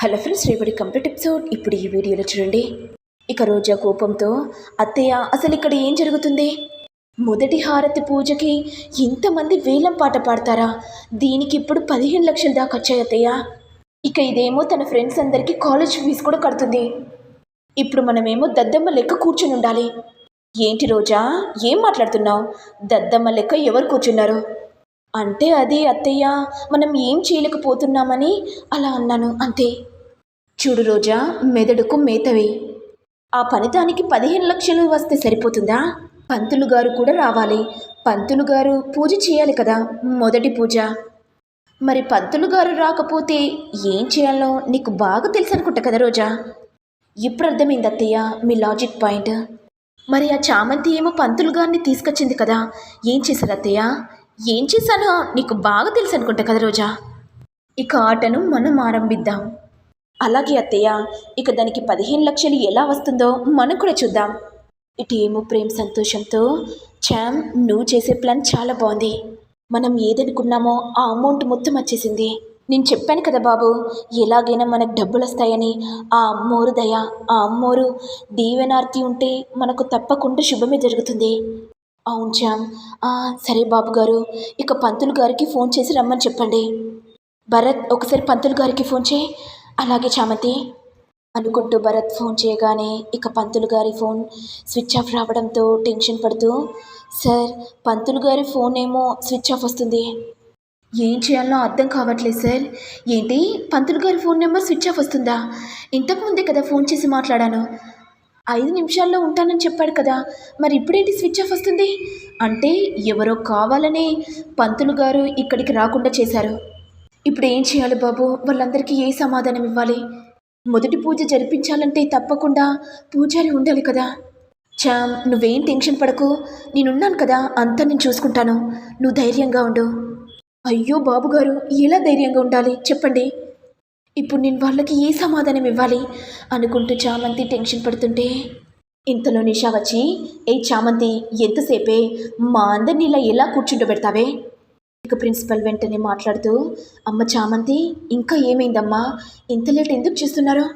Hello friends రేపటి complete episode. ఇప్పుడు ఈ వీడియోలో చూడండి. ఇక రోజా కోపంతో అత్తయ్య అసలు ఇక్కడ ఏం జరుగుతుంది? మొదటి హారతి పూజకి ఇంతమంది వేలం పాట పాడతారా? దీనికి ఇప్పుడు పదిహేను లక్షల దాకా వచ్చాయి అత్తయ్య. ఇక ఇదేమో తన ఫ్రెండ్స్ అందరికీ కాలేజ్ ఫీజు కూడా కడుతుంది. ఇప్పుడు మనమేమో దద్దమ్మ లెక్క కూర్చుని ఉండాలి. ఏంటి రోజా? ఏం మాట్లాడుతున్నావు? దద్దమ్మ లెక్క ఎవరు కూర్చున్నారు? అంటే అది అత్తయ్య మనం ఏం చేయలేకపోతున్నామని? అలా అన్నాను అంతే. చూడు రోజా మెదడుకు మేతవే. ఆ ఫలితానికి పదిహేను లక్షలు వస్తే సరిపోతుందా? పంతులు గారు కూడా రావాలి. పంతులు గారు పూజ చేయాలి కదా మొదటి పూజ. మరి పంతులు గారు రాకపోతే ఏం చేయాలో నీకు బాగా తెలుసు అనుకుంటా కదా రోజా? ఇప్పుడు అర్థమైంది అత్తయ్య మీ లాజిక్ పాయింట్. మరి ఆ చామంతి ఏమో పంతులు గారిని తీసుకొచ్చింది కదా ఏం చేశారు అత్తయ్య? ఏం చేశానో నీకు బాగా తెలుసు అనుకుంటా కదా రోజా? ఇక ఆటను మనం ఆరంభిద్దాం. అలాగే అత్తయ్య ఇక దానికి పదిహేను లక్షలు ఎలా వస్తుందో మనం కూడా చూద్దాం. ఇటు ఏమో సంతోషంతో చామ్ నువ్వు చేసే ప్లాన్ చాలా బాగుంది. మనం ఏదనుకున్నామో ఆ అమౌంట్ మొత్తం వచ్చేసింది. నేను చెప్పాను కదా బాబు ఎలాగైనా మనకు డబ్బులు వస్తాయని. ఆ అమ్మోరు దయ ఆ అమ్మోరు దీవెనార్తి ఉంటే మనకు తప్పకుండా శుభమే జరుగుతుంది. అవును శ్యామ్. సరే బాబు గారు. ఇక పంతులు గారికి ఫోన్ చేసి రమ్మని చెప్పండి. భరత్ ఒకసారి పంతులు గారికి ఫోన్ చేయి. అలాగే చామంతి అనుకుంటూ భరత్ ఫోన్ చేయగానే ఇక పంతులు గారి ఫోన్ స్విచ్ ఆఫ్ రావడంతో టెన్షన్ పడుతూ సార్ పంతులు గారి ఫోన్ ఏమో స్విచ్ ఆఫ్ వస్తుంది. ఏం చేయాలో అర్థం కావట్లేదు సార్. ఏంటి? పంతులు గారి ఫోన్ నెంబర్ స్విచ్ ఆఫ్ వస్తుందా? ఇంతకుముందే కదా ఫోన్ చేసి మాట్లాడాను. ఐదు నిమిషాల్లో ఉంటానని చెప్పాడు కదా మరి ఇప్పుడేంటి స్విచ్ ఆఫ్ వస్తుంది? అంటే ఎవరో కావాలనే పంతులు గారు ఇక్కడికి రాకుండా చేశారు. ఇప్పుడు ఏం చేయాలి బాబు? వాళ్ళందరికీ ఏ సమాధానం ఇవ్వాలి? మొదటి పూజ జరిపించాలంటే తప్పకుండా పూజారి ఉండాలి కదా. చామ్ నువ్వేం టెన్షన్ పడకు. నేనున్నాను కదా అంతా నేను చూసుకుంటాను. నువ్వు ధైర్యంగా ఉండు. అయ్యో బాబుగారు ఎలా ధైర్యంగా ఉండాలి? చెప్పండి. ఇప్పుడు నేను వాళ్ళకి ఏ సమాధానం ఇవ్వాలి? అనుకుంటూ చామంతి టెన్షన్ పడుతుంటే ఇంతలో నిషా వచ్చి ఏ చామంతి ఎంతసేపే? మా అందరిని ఇలా ఎలా కూర్చుంటబెడతావే ఇక ప్రిన్సిపల్ వెంటనే మాట్లాడుతూ అమ్మ చామంతి ఇంకా ఏమైందమ్మా? ఇంత లేట్ ఎందుకు చేస్తున్నారు?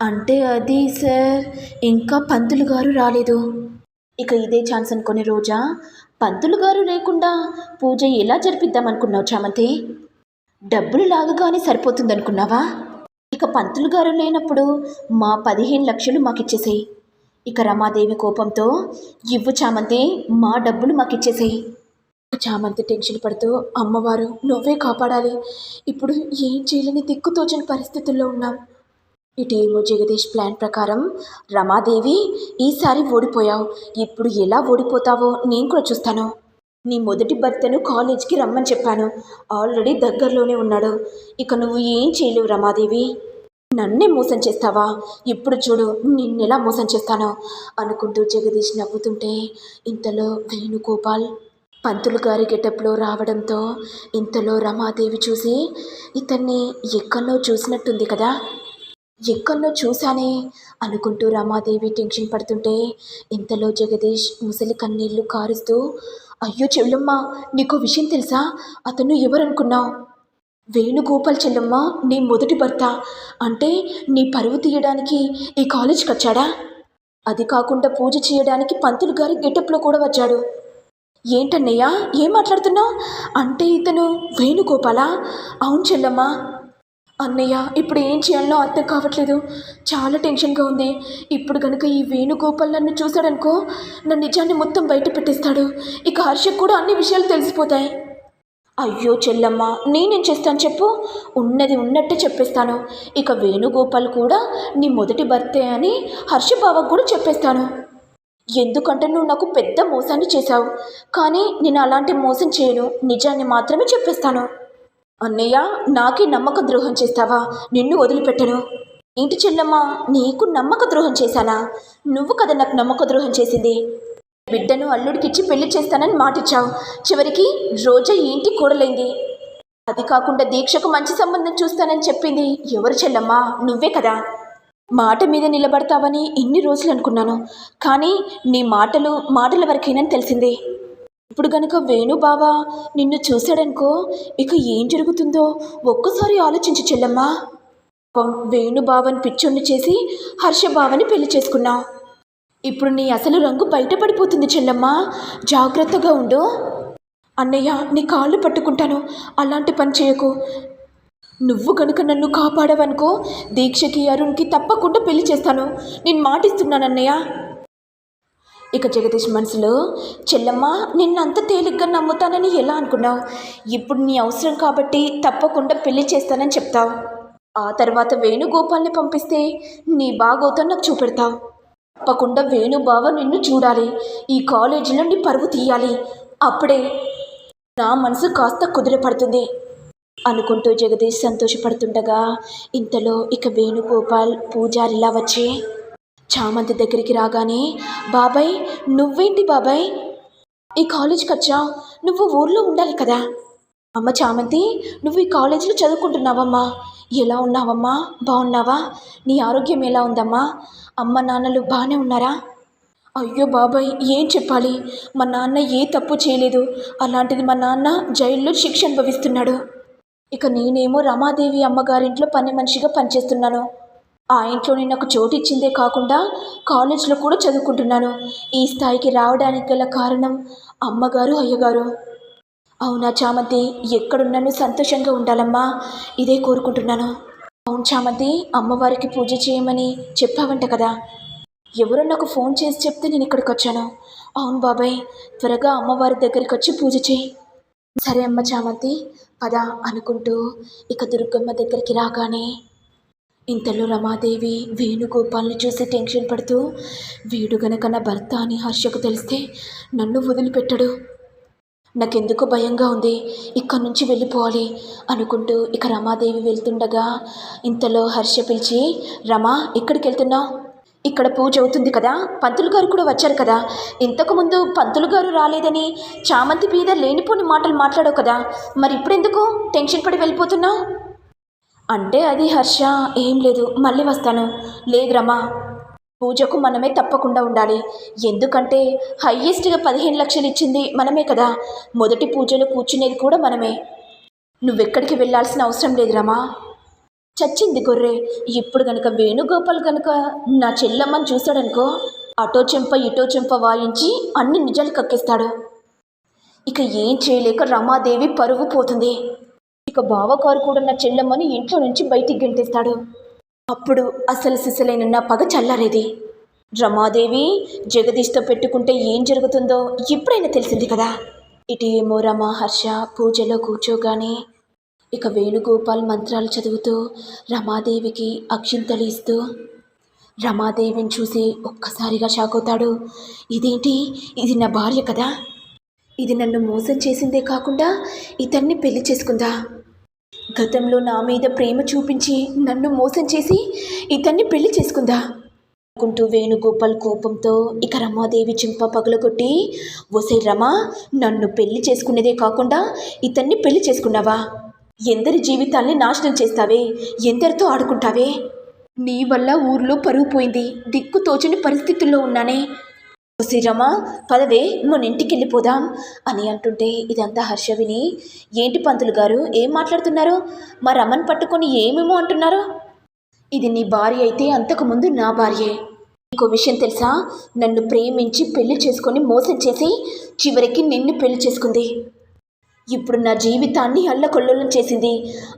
అంటే అది సార్ ఇంకా పంతులు గారు రాలేదు. ఇక ఇదే ఛాన్స్ అనుకునే రోజా పంతులు గారు లేకుండా పూజ ఎలా జరిపిద్దామనుకున్నావు చామంతి? డబ్బులు లాగగానే సరిపోతుందనుకున్నావా? ఇక పంతులు గారు లేనప్పుడు మా పదిహేను లక్షలు మాకిచ్చేసేయి. ఇక రమాదేవి కోపంతో ఇవ్వు చామంతి మా డబ్బులు మాకిచ్చేసేయి. చామంతి టెన్షన్ పడుతూ అమ్మవారు నువ్వే కాపాడాలి. ఇప్పుడు ఏం చేయలేని దిక్కుతోచని పరిస్థితుల్లో ఉన్నాం. ఇటేమో జగదీష్ ప్లాన్ ప్రకారం రమాదేవి ఈసారి ఓడిపోయావు. ఇప్పుడు ఎలా ఓడిపోతావో నేను కూడా చూస్తాను. నీ మొదటి భర్తను కాలేజ్కి రమ్మని చెప్పాను. ఆల్రెడీ దగ్గరలోనే ఉన్నాడు. ఇక నువ్వు ఏం చేయలేవు రమాదేవి. నన్నే మోసం చేస్తావా? ఇప్పుడు చూడు నిన్నెలా మోసం చేస్తాను అనుకుంటూ జగదీష్ నవ్వుతుంటే ఇంతలో వేణుగోపాల్ పంతులు గారి గెటప్లో రావడంతో ఇంతలో రమాదేవి చూసి ఇతన్ని ఎక్కడో చూసినట్టుంది కదా? ఎక్కడో చూశానే అనుకుంటూ రమాదేవి టెన్షన్ పడుతుంటే ఇంతలో జగదీష్ ముసలి కన్నీళ్ళు కారుస్తూ అయ్యో చెల్లమ్మ నీకు విషయం తెలుసా? అతను ఎవరనుకున్నావు? వేణుగోపాల్ చెల్లమ్మ నీ మొదటి భర్త. అంటే నీ పరువు తీయడానికి ఈ కాలేజ్కి వచ్చాడా అది కాకుండా పూజ చేయడానికి పంతులు గారి గెటప్లో కూడా వచ్చాడు. ఏంటన్నయ్యా ఏం మాట్లాడుతున్నావు? అంటే ఇతను వేణుగోపాలా? అవును చెల్లమ్మా. అన్నయ్య ఇప్పుడు ఏం చేయాలో అర్థం కావట్లేదు. చాలా టెన్షన్గా ఉంది. ఇప్పుడు కనుక ఈ వేణుగోపాల్ నన్ను చూశాడనుకో నా నిజాన్ని మొత్తం బయట పెట్టేస్తాడు. ఇక హర్షకు కూడా అన్ని విషయాలు తెలిసిపోతాయి. అయ్యో చెల్లమ్మ నేనేం చేస్తాను చెప్పు? ఉన్నది ఉన్నట్టే చెప్పేస్తాను. ఇక వేణుగోపాల్ కూడా నీ మొదటి భర్తే అని హర్షబావకు కూడా చెప్పేస్తాను. ఎందుకంటే నువ్వు నాకు పెద్ద మోసాన్ని చేశావు. కానీ నేను అలాంటి మోసం చేయను. నిజాన్ని మాత్రమే చెప్పేస్తాను. అన్నయ్య నాకే నమ్మక ద్రోహం చేస్తావా? నిన్ను వదిలిపెట్టను. ఏంటి చెల్లమ్మ నీకు నమ్మక ద్రోహం చేశానా? నువ్వు కదా నాకు నమ్మక ద్రోహం చేసింది. బిడ్డను అల్లుడికిచ్చి పెళ్ళి చేస్తానని మాటిచ్చావు. చివరికి రోజా ఏంటి కూడలైంది? అది కాకుండా దీక్షకు మంచి సంబంధం చూస్తానని చెప్పింది ఎవరు చెల్లమ్మా? నువ్వే కదా. మాట మీద నిలబడతావని ఇన్ని రోజులు అనుకున్నాను. కానీ నీ మాటలు మాటల వరకేనని తెలిసింది. ఇప్పుడు గనుక వేణు బావ నిన్ను చూశాడనుకో ఇక ఏం జరుగుతుందో ఒక్కసారి ఆలోచించు చెల్లమ్మా. వేణుబావని పిచ్చోన్ని చేసి హర్షబావని పెళ్ళి చేసుకున్నావు. ఇప్పుడు నీ అసలు రంగు బయటపడిపోతుంది చెల్లమ్మా. జాగ్రత్తగా ఉండు. అన్నయ్య నీ కాళ్ళు పట్టుకుంటాను. అలాంటి పని చేయకు. నువ్వు కనుక నన్ను కాపాడవనుకో దీక్షకి అరుణ్కి తప్పకుండా పెళ్ళి చేస్తాను. నేను మాటిస్తున్నాను అన్నయ్య ఇక జగదీష్ మనసులో చెల్లమ్మ నిన్నంత తేలిగ్గా నమ్ముతానని ఎలా అనుకున్నావు? ఇప్పుడు నీ అవసరం కాబట్టి తప్పకుండా పెళ్ళి చేస్తానని చెప్తావు. ఆ తర్వాత వేణుగోపాల్ని పంపిస్తే నీ బాగోతా నాకు చూపెడతావు. తప్పకుండా వేణుబావ నిన్ను చూడాలి. ఈ కాలేజీలో నీ పరువు తీయాలి. అప్పుడే నా మనసు కాస్త కుదిరపడుతుంది. అనుకుంటూ జగదీష్ సంతోషపడుతుండగా ఇంతలో ఇక వేణుగోపాల్ పూజారిలా వచ్చి చామంతి దగ్గరికి రాగానే బాబాయ్ నువ్వేంటి బాబాయ్? ఈ కాలేజ్కి వచ్చావు నువ్వు ఊర్లో ఉండాలి కదా. అమ్మ చామంతి నువ్వు ఈ కాలేజీలో చదువుకుంటున్నావమ్మా. ఎలా ఉన్నావమ్మా? బాగున్నావా? నీ ఆరోగ్యం ఎలా ఉందమ్మా? అమ్మ నాన్నలు బాగానే ఉన్నారా? అయ్యో బాబాయ్ ఏం చెప్పాలి? మా నాన్న ఏ తప్పు చేయలేదు. అలాంటిది మా నాన్న జైల్లో శిక్ష అనుభవిస్తున్నాడు. ఇక నేనేమో రమాదేవి అమ్మగారింట్లో పని మనిషిగా పనిచేస్తున్నాను. ఆ ఇంట్లోనే నాకు చోటు ఇచ్చిందే కాకుండా కాలేజ్లో కూడా చదువుకుంటున్నాను. ఈ స్థాయికి రావడానికి గల కారణం అమ్మగారు అయ్యగారు. అవునా చామంతి? ఎక్కడున్నాను సంతోషంగా ఉండాలమ్మా? ఇదే కోరుకుంటున్నాను. అవును చామంతి అమ్మవారికి పూజ చేయమని చెప్పావంట కదా. ఎవరో నాకు ఫోన్ చేసి చెప్తే నేను ఇక్కడికి వచ్చాను. అవును బాబాయ్ త్వరగా అమ్మవారి దగ్గరికి వచ్చి పూజ చేయి. సరే అమ్మ చామంతి పద అనుకుంటూ ఇక దుర్గమ్మ దగ్గరికి రాగానే ఇంతలో రమాదేవి వేణుగోపాల్ని చూసి టెన్షన్ పడుతూ వీడు గనక నా భర్త అని హర్షకు తెలిస్తే నన్ను వదిలిపెట్టడు. నాకెందుకో భయంగా ఉంది ఇక్కడి నుంచి వెళ్ళిపోవాలి అనుకుంటూ ఇక రమాదేవి వెళ్తుండగా ఇంతలో హర్ష పిలిచి రమా ఎక్కడికి వెళ్తున్నావు? ఇక్కడ పూజ అవుతుంది కదా పంతులు గారు కూడా వచ్చారు కదా ఇంతకుముందు పంతులు గారు రాలేదని చామంతి మీద లేనిపోని మాటలు మాట్లాడావు కదా మరి ఇప్పుడెందుకు టెన్షన్ పడి వెళ్ళిపోతున్నావు? అంటే అది హర్ష ఏం లేదు మళ్ళీ వస్తాను. లేదు రమా పూజకు మనమే తప్పకుండా ఉండాలి. ఎందుకంటే హయ్యెస్ట్గా పదిహేను లక్షలు ఇచ్చింది మనమే కదా. మొదటి పూజలో కూర్చునేది కూడా మనమే. నువ్వెక్కడికి వెళ్ళాల్సిన అవసరం లేదు రమా. చచ్చింది గొర్రె. ఇప్పుడు గనక వేణుగోపాల్ గనక నా చెల్లమ్మని చూశాడనుకో అటో చెంప ఇటో చెంప వాయించి అన్ని నిజాలు కక్కిస్తాడు. ఇక ఏం చేయలేక రమాదేవి పరువు పోతుంది. ఇక బావకారు కూడా నా చెల్లమ్మని ఇంట్లో నుంచి బయటికి గెంటేస్తాడు. అప్పుడు అసలు సిసలైన నా పగ చల్లారేది. రమాదేవి జగదీష్తో పెట్టుకుంటే ఏం జరుగుతుందో ఇప్పుడైనా తెలిసింది కదా. ఇటు ఏమో రమ హర్ష పూజలో కూర్చోగానే ఇక వేణుగోపాల్ మంత్రాలు చదువుతూ రమాదేవికి అక్షింతలు ఇస్తూ రమాదేవిని చూసి ఒక్కసారిగా షాక్ అవుతాడు. ఇదేంటి? ఇది నా భార్య కదా. ఇది నన్ను మోసం చేసిందే కాకుండా ఇతన్ని పెళ్ళి చేసుకుందా? గతంలో నా మీద ప్రేమ చూపించి నన్ను మోసం చేసి ఇతన్ని పెళ్ళి చేసుకుందా? అనుకుంటూ వేణుగోపాల్ కోపంతో ఇక రమాదేవి చింప పగలగొట్టి ఒసే రమా నన్ను పెళ్ళి చేసుకునేదే కాకుండా ఇతన్ని పెళ్ళి చేసుకున్నావా? ఎందరి జీవితాల్ని నాశనం చేస్తావే? ఎందరితో ఆడుకుంటావే? నీ వల్ల ఊర్లో పరుగు పోయింది. దిక్కు తోచని పరిస్థితుల్లో ఉన్నానే. శ్రీరామా పదవే మన ఇంటికి వెళ్ళిపోదాం అని అంటుంటే ఇదంతా హర్ష విని ఏంటి పంతులు గారు ఏం మాట్లాడుతున్నారు? మా రమన్ పట్టుకొని ఏమేమో అంటున్నారు? ఇది నీ భార్య అయితే అంతకుముందు నా భార్యే. ఇంకో విషయం తెలుసా? నన్ను ప్రేమించి పెళ్ళి చేసుకొని మోసం చేసి చివరికి నిన్ను పెళ్ళి చేసుకుంది. ఇప్పుడు నా జీవితాన్ని అల్లకొల్లోలం చేసింది.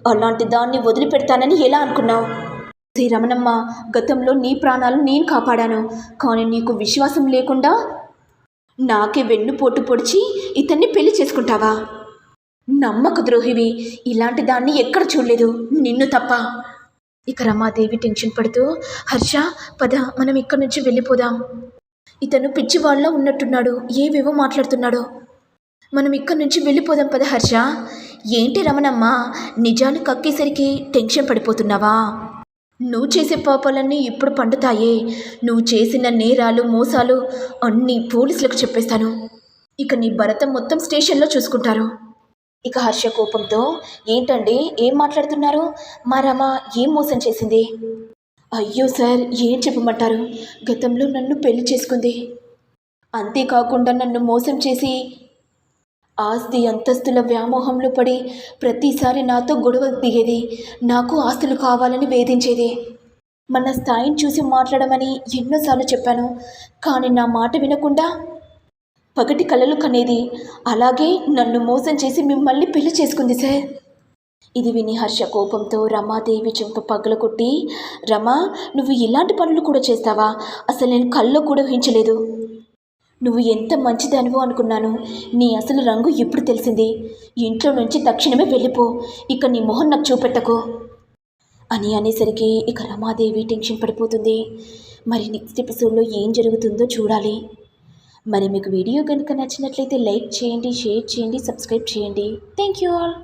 అలాంటి దాన్ని వదిలిపెడతానని ఎలా అనుకున్నావు? శ్రీ రమణమ్మ గతంలో నీ ప్రాణాలు నేను కాపాడాను. కానీ నీకు విశ్వాసం లేకుండా నాకే వెన్నుపోటు పొడిచి ఇతన్ని పెళ్ళి చేసుకుంటావా? నమ్మక ద్రోహివి ఇలాంటి దాన్ని ఎక్కడ చూడలేదు. నిన్ను తప్ప. ఇక రమాదేవి టెన్షన్ పడుతూ హర్ష పద మనం ఇక్కడి నుంచి వెళ్ళిపోదాం. ఇతను పిచ్చివాళ్ళ ఉన్నట్టున్నాడు ఏవేవో మాట్లాడుతున్నాడో. మనం ఇక్కడి నుంచి వెళ్ళిపోదాం పద హర్ష. ఏంటి రమణమ్మ నిజాలు కక్కేసరికి టెన్షన్ పడిపోతున్నావా? నువ్వు చేసే పాపాలన్నీ ఇప్పుడు పండుతాయే. నువ్వు చేసిన నేరాలు మోసాలు అన్నీ పోలీసులకు చెప్పేస్తాను. ఇక నీ భరతం మొత్తం స్టేషన్లో చూసుకుంటారు. ఇక హర్ష కోపంతో ఏంటండి? ఏం మాట్లాడుతున్నారు? మా రమ ఏం మోసం చేసింది? అయ్యో సార్ ఏం చెప్పమంటారు? గతంలో నన్ను పెళ్ళి చేసుకుంది. అంతేకాకుండా నన్ను మోసం చేసి ఆస్తి అంతస్తుల వ్యామోహంలో పడి ప్రతిసారి నాతో గొడవ దిగేది నాకు ఆస్తులు కావాలని వేధించేది. మన స్థాయిని చూసి మాట్లాడమని ఎన్నోసార్లు చెప్పాను. కానీ నా మాట వినకుండా పగటి కలలు కనేది. అలాగే నన్ను మోసం చేసి మిమ్మల్ని పెళ్ళి చేసుకుంది సార్. ఇది విని హర్ష కోపంతో రమాదేవి చెంప పగల కొట్టి రమా నువ్వు ఇలాంటి పనులు కూడా చేస్తావా? అసలు నేను కళ్ళు కూడా ఊహించలేదు. నువ్వు ఎంత మంచిదానివో అనుకున్నాను. నీ అసలు రంగు ఇప్పుడు తెలిసింది? ఇంట్లో నుంచి తక్షణమే వెళ్ళిపో. ఇక నీ మొహం నాకు చూపెట్టకు. అని అనేసరికి ఇక రమాదేవి టెన్షన్ పడిపోతుంది. మరి నెక్స్ట్ ఎపిసోడ్లో ఏం జరుగుతుందో చూడాలి. మరి మీకు వీడియో కనుక నచ్చినట్లయితే లైక్ చేయండి షేర్ చేయండి సబ్స్క్రైబ్ చేయండి. Thank you all.